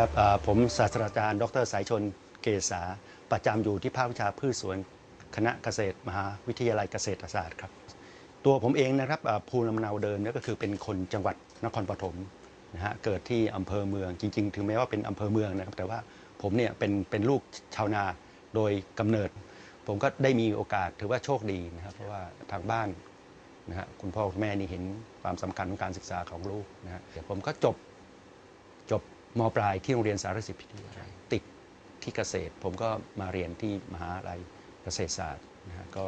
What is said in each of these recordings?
ครับผมศาสตราจารย์ ดรสายชนเกษา ประจำอยู่ที่ภาควิชาพืชสวนคณะเกษตรมหาวิทยาลัยเกษตรศาสตร์ครับ ตัวผมเองนะครับภูมิลำเนาเดิมเนี่ยก็คือเป็นคนจังหวัดนครปฐมนะฮะเกิดที่อำเภอเมืองจริง ๆ ถึงแม้ว่าเป็นอำเภอเมืองนะครับ แต่ว่าผมเนี่ยเป็นเป็นลูกชาวนาโดยกำเนิด ผมก็ได้มีโอกาสถือว่าโชคดีนะครับเพราะว่าทางบ้านนะฮะคุณพ่อคุณแม่นี่เห็นความสำคัญของการศึกษาของลูกนะฮะผมก็จบจบ มปลายที่โรงเรียนสารสิทธิพิทยาลัยติดที่เกษตร ผมก็มาเรียนที่มหาลัยเกษตรศาสตร์นะฮะก็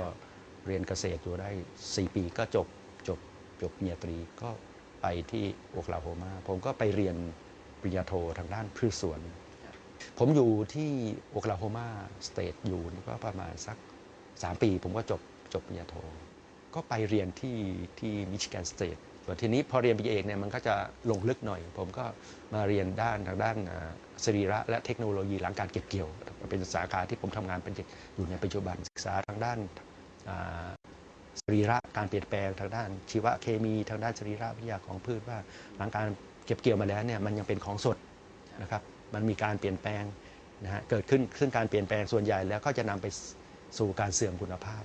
เรียนเกษตรอยู่ได้ 4 ปีก็จบจบจบปริญญาตรีก็ไปที่โอคลาโฮมา ผมก็ไปเรียนปริญญาโททางด้านพืชสวน ผมอยู่ที่โอคลาโฮมาสเตทอยู่ก็ประมาณสัก 3 ปี ผมก็จบจบปริญญาโท ก็ไปเรียนที่ที่มิชิแกนสเตทส่วน ทีนี้พอเรียนปริญญาเอกเนี่ยมันก็จะลงลึกหน่อย ผมก็มาเรียนด้านทางด้านสรีระและเทคโนโลยีหลังการเก็บเกี่ยว เป็นสาขาที่ผมทำงานเป็นอยู่ในปัจจุบันศึกษาทางด้านสรีระการเปลี่ยนแปลงทางด้านชีวเคมี ทางด้านสรีระวิทยาของพืชว่า หลังการเก็บเกี่ยวมาแล้วเนี่ยมันยังเป็นของสดนะครับมันมีการเปลี่ยนแปลงนะฮะเกิดขึ้นซึ่งการเปลี่ยนแปลงส่วนใหญ่แล้วก็จะนำไปสู่การเสื่อมคุณภาพ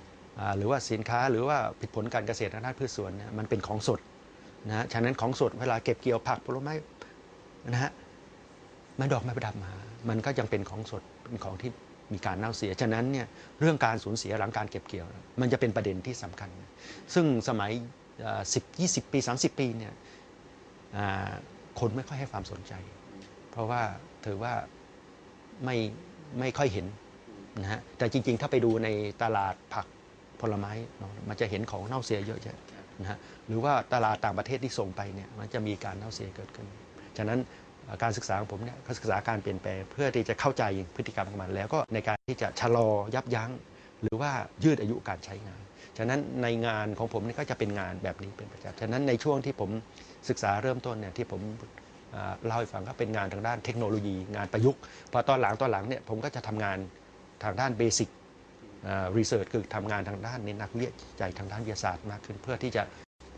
หรือว่าสินค้าหรือว่าผลผลการเกษตรทางด้านพืชสวนเนี่ยมันเป็นของสด นะฮะฉะนั้นของสดเวลาเก็บเกี่ยวผักผลไม้นะฮะม้ดอกไม้ประดับมา มันก็ยังเป็นของสดเป็นของที่มีการเน่าเสีย ฉะนั้นเนี่ยเรื่องการสูญเสียหลังการเก็บเกี่ยว มันจะเป็นประเด็นที่สำคัญ ซึ่งสมัยสิบยี่สิบปี 30 ปีเนี่ยคนไม่ค่อยให้ความสนใจ เพราะว่าถือว่าไม่ไม่ค่อยเห็นนะฮะแต่จริงๆ ถ้าไปดูในตลาดผักผลไม้มันจะเห็นของเน่าเสียเยอะแยะ นะฮะหรือว่าตลาดต่างประเทศที่ส่งไปเนี่ยมันจะมีการเน่าเสียเกิดขึ้น ฉะนั้นการศึกษาของผมเนี่ยก็ศึกษาการเปลี่ยนแปลงเพื่อที่จะเข้าใจพฤติกรรมของมัน แล้วก็ในการที่จะชะลอยับยั้ง หรือว่ายืดอายุการใช้งาน ฉะนั้นในงานของผมนี่ก็จะเป็นงานแบบนี้เป็นประจำฉะนั้นในช่วงที่ผมศึกษาเริ่มต้นเนี่ยที่ผมเล่าให้ฟังก็เป็นงานทางด้านเทคโนโลยีงานประยุกต์พอตอนหลังตอนหลังเนี่ยผมก็จะทำงานทางด้านเบสิก รีเสิร์ชคือทำงานทางด้านในนักวิจัยทางด้านวิทยาศาสตร์มากขึ้น เพื่อที่จะ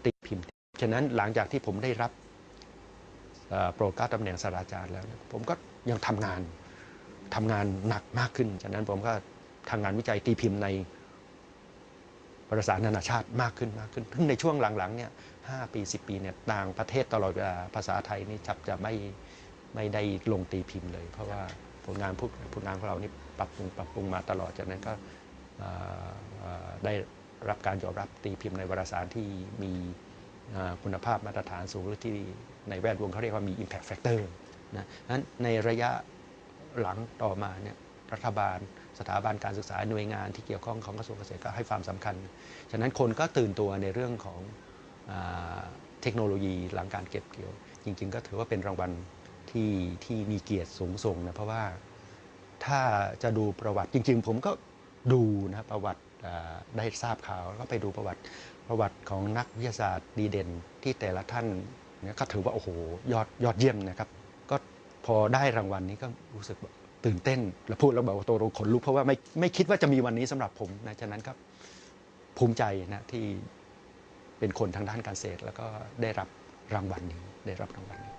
ตีพิมพ์ ฉะนั้นหลังจากที่ผมได้รับโปรดเกล้าตำแหน่งศาสตราจารย์แล้ว ผมก็ยังทำงานทำงานหนักมากขึ้น ฉะนั้นผมก็ทำงานวิจัยตีพิมพ์ในวารสานานาชาติมากขึ้นมากขึ้นซึ่งในช่วงหลังๆเนี่ยห้าปีสิปีเนี่ยต่างประเทศตลอดเวลาภาษาไทยนี่จับจะไม่ไม่ได้ลงตีพิมพ์เลย เพราะว่าผลงานพวกผลงานของเรานี่ปรับปรุงปรับปรุงมาตลอดจากนั้นก็ ได้รับการยอมรับตีพิมพ์ในวารสารที่มีคุณภาพมาตรฐานสูงหรือที่ในแวดวงเขาเรียกว่ามี Impact Factor นะนั้นในระยะหลังต่อมาเนี่ยรัฐบาลสถาบันการศึกษาหน่วยงานที่เกี่ยวข้องของกระทรวงเกษตรก็ให้ความสำคัญ ฉะนั้นคนก็ตื่นตัวในเรื่องของอเทคโนโลยีหลังการเก็บเกี่ยว จริง ๆ ก็ถือว่าเป็นรางวัลที่ที่มีเกียรติสูงส่งนะเพราะว่าถ้าจะดูประวัติจริง ๆ ผมก็ ดูนะประวัติได้ทราบข่าวแล้วก็ไปดูประวัติประวัติของนักวิทยาศาสตร์ดีเด่นที่แต่ละท่านเนี่ยก็ถือว่าโอ้โหยอดยอดเยี่ยมนะครับ ก็พอได้รางวัลนี้ก็รู้สึกตื่นเต้น แล้วพูดแล้วแบบว่าตัวเราขนลุกเพราะว่าไม่ไม่คิดว่าจะมีวันนี้สำหรับผมนะฉะนั้นครับภูมิใจนะที่เป็นคนทางด้านการเกษตร แล้วก็ได้รับรางวัลนี้ได้รับรางวัลนี้